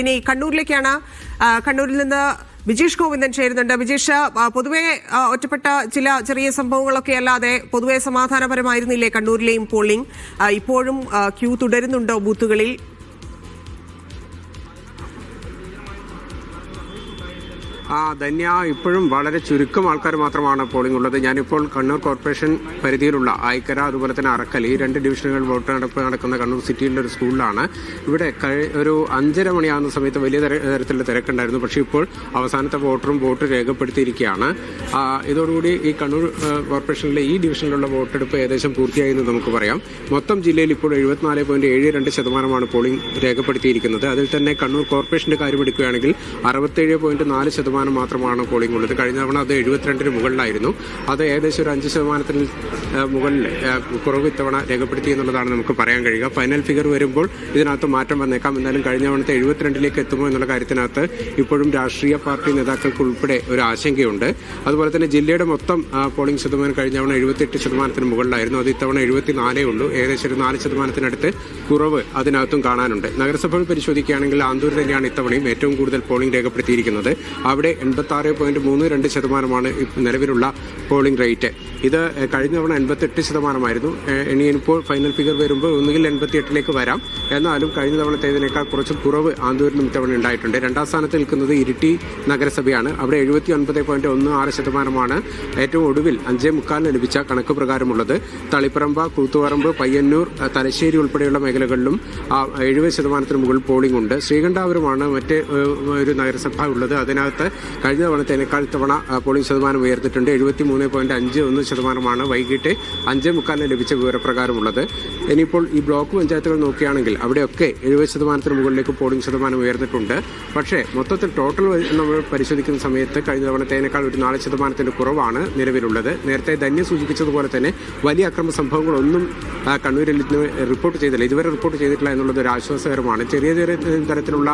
ഇനി കണ്ണൂരിലേക്കാണ്. കണ്ണൂരിൽ നിന്ന് വിജേഷ് ഗോവിന്ദൻ ചേരുന്നുണ്ട്. വിജേഷ് പൊതുവെ ഒറ്റപ്പെട്ട ചില ചെറിയ സംഭവങ്ങളൊക്കെ അല്ലാതെ പൊതുവെ സമാധാനപരമായിരുന്നില്ലേ കണ്ണൂരിലെയും പോളിംഗ്? ഇപ്പോഴും ക്യൂ തുടരുന്നുണ്ടോ ബൂത്തുകളിൽ? ആ ധന്യ ഇപ്പോഴും വളരെ ചുരുക്കം ആൾക്കാർ മാത്രമാണ് പോളിംഗ് ഉള്ളത്. ഞാനിപ്പോൾ കണ്ണൂർ കോർപ്പറേഷൻ പരിധിയിലുള്ള ആയിക്കര അതുപോലെ തന്നെ അറക്കൽ ഈ രണ്ട് ഡിവിഷനുകൾ വോട്ട് നടപ്പ് നടക്കുന്ന കണ്ണൂർ സിറ്റിയിലെ ഒരു സ്കൂളിലാണ് ഇവിടെ ഒരു അഞ്ചര മണിയാകുന്ന സമയത്ത് വലിയ തരത്തിലുള്ള തിരക്കുണ്ടായിരുന്നു. പക്ഷേ ഇപ്പോൾ അവസാനത്തെ വോട്ടറും വോട്ട് രേഖപ്പെടുത്തിയിരിക്കുകയാണ്. ഇതോടുകൂടി ഈ കണ്ണൂർ കോർപ്പറേഷനിലെ ഈ ഡിവിഷനിലുള്ള വോട്ടെടുപ്പ് ഏകദേശം പൂർത്തിയായി എന്ന് നമുക്ക് പറയാം. മൊത്തം ജില്ലയിൽ ഇപ്പോൾ എഴുപത്തിനാല് പോയിന്റ് ഏഴ് രണ്ട് ശതമാനമാണ് പോളിംഗ് രേഖപ്പെടുത്തിയിരിക്കുന്നത്. അതിൽ തന്നെ കണ്ണൂർ കോർപ്പറേഷന്റെ കാര്യമെടുക്കുകയാണെങ്കിൽ അറുപത്തേഴ് പോയിന്റ് നാല് ശതമാനം മാത്രമാണ് പോളിംഗ് ഉള്ളത്. കഴിഞ്ഞ തവണ അത് എഴുപത്തിരണ്ടിന് മുകളിലായിരുന്നു. അത് ഏകദേശം ഒരു അഞ്ച് ശതമാനത്തിന് മുകളിൽ കുറവ് ഇത്തവണ രേഖപ്പെടുത്തി എന്നുള്ളതാണ് നമുക്ക് പറയാൻ കഴിയുക. ഫൈനൽ ഫിഗർ വരുമ്പോൾ ഇതിനകത്ത് മാറ്റം വന്നേക്കാം. എന്നാലും കഴിഞ്ഞ തവണത്തെ എഴുപത്തിരണ്ടിലേക്ക് എത്തുമോ എന്നുള്ള കാര്യത്തിനകത്ത് ഇപ്പോഴും രാഷ്ട്രീയ പാർട്ടി നേതാക്കൾക്ക് ഉൾപ്പെടെ ഒരു ആശങ്കയുണ്ട്. അതുപോലെ തന്നെ ജില്ലയുടെ മൊത്തം പോളിംഗ് ശതമാനം കഴിഞ്ഞ തവണ എഴുപത്തിയെട്ട് ശതമാനത്തിന് മുകളിലായിരുന്നു. അത് ഇത്തവണ എഴുപത്തിനാലേ ഉള്ളൂ. ഏകദേശം ഒരു നാല് ശതമാനത്തിനടുത്ത് കുറവ് അതിനകത്തും കാണാനുണ്ട്. നഗരസഭകൾ പരിശോധിക്കുകയാണെങ്കിൽ ആന്തൂർ തന്നെയാണ് ഇത്തവണയും ഏറ്റവും കൂടുതൽ പോളിംഗ് രേഖപ്പെടുത്തിയിരിക്കുന്നത്. അവിടെ എൺപത്തി ആറ് പോയിന്റ് മൂന്ന് രണ്ട് ശതമാനമാണ് നിലവിലുള്ള പോളിംഗ് റേറ്റ് ഇത് കഴിഞ്ഞ തവണ എൺപത്തെട്ട് ശതമാനമായിരുന്നു. ഇനി ഇപ്പോൾ ഫൈനൽ ഫിഗർ വരുമ്പോൾ ഒന്നുകിൽ എൺപത്തിയെട്ടിലേക്ക് വരാം. എന്നാലും കഴിഞ്ഞ തവണത്തേതിനേക്കാൾ കുറച്ച് കുറവ് ആന്തൂരിലും ഇത്തവണ ഉണ്ടായിട്ടുണ്ട്. രണ്ടാം സ്ഥാനത്ത് നിൽക്കുന്നത് ഇരിട്ടി നഗരസഭയാണ്. അവിടെ എഴുപത്തി ഒൻപത് പോയിന്റ് ഒന്ന് ആറ് ശതമാനമാണ് ഏറ്റവും ഒടുവിൽ അഞ്ചേ മുക്കാലിന് ലഭിച്ച കണക്ക് പ്രകാരമുള്ളത്. തളിപ്പറമ്പ കൂത്തുപറമ്പ് പയ്യന്നൂർ തലശ്ശേരി ഉൾപ്പെടെയുള്ള മേഖലകളിലും എഴുപത് ശതമാനത്തിന് മുകളിൽ പോളിംഗ് ഉണ്ട്. ശ്രീകണ്ഠാപുരമാണ് മറ്റ് ഒരു നഗരസഭ ഉള്ളത്. അതിനകത്ത് കഴിഞ്ഞ തവണത്തേനേക്കാൾ ഇത്തവണ പോളിംഗ് ശതമാനം ഉയർന്നിട്ടുണ്ട്. എഴുപത്തി മൂന്ന് പോയിന്റ് അഞ്ച് ഒന്ന് ശതമാനമാണ്. വൈകിട്ട് അഞ്ചേ മുക്കാലിന് ലഭിച്ച വിവരപ്രകാരമുള്ളത്. ഇനിയിപ്പോൾ ഈ ബ്ലോക്ക് പഞ്ചായത്തുകൾ നോക്കുകയാണെങ്കിൽ അവിടെയൊക്കെ എഴുപത് ശതമാനത്തിന് മുകളിലേക്ക് പോളിംഗ് ശതമാനം ഉയർന്നിട്ടുണ്ട്. പക്ഷേ മൊത്തത്തിൽ ടോട്ടൽ നമ്മൾ പരിശോധിക്കുന്ന സമയത്ത് കഴിഞ്ഞ തവണത്തേനേക്കാൾ ഒരു നാല് ശതമാനത്തിന്റെ കുറവാണ് നിലവിലുള്ളത്. നേരത്തെ ധന്യ സൂചിപ്പിച്ചതുപോലെ തന്നെ വലിയ അക്രമ സംഭവങ്ങളൊന്നും കണ്ണൂരിൽ റിപ്പോർട്ട് ചെയ്തില്ല. ഇതുവരെ റിപ്പോർട്ട് ചെയ്തിട്ടില്ല എന്നുള്ളത് ഒരു ആശ്വാസകരമാണ്. ചെറിയ ചെറിയ തരത്തിലുള്ള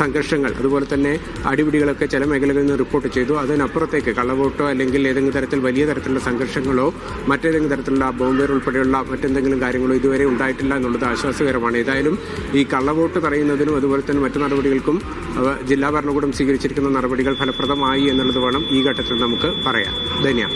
സംഘർഷങ്ങൾ അതുപോലെ തന്നെ അടിപിടികളൊക്കെ ചില മേഖലകളിൽ നിന്ന് റിപ്പോർട്ട് ചെയ്തു. അതിനപ്പുറത്തേക്ക് കള്ളവോട്ടോ അല്ലെങ്കിൽ ഏതെങ്കിലും തരത്തിൽ വലിയ തരത്തിലുള്ള സംഘർഷങ്ങളോ മറ്റേതെങ്കിലും തരത്തിലുള്ള ബോംബേർ ഉൾപ്പെടെയുള്ള മറ്റെന്തെങ്കിലും കാര്യങ്ങളോ ഇതുവരെ ഉണ്ടായിട്ടില്ല എന്നുള്ളത് ആശ്വാസകരമാണ്. ഏതായാലും ഈ കള്ളവോട്ട് തടയുന്നതിനും അതുപോലെ തന്നെ മറ്റു നടപടികൾക്കും ജില്ലാ ഭരണകൂടം സ്വീകരിച്ചിരിക്കുന്ന നടപടികൾ ഫലപ്രദമായി എന്നുള്ളത് വേണം ഈ ഘട്ടത്തിൽ നമുക്ക് പറയാം ധന്യ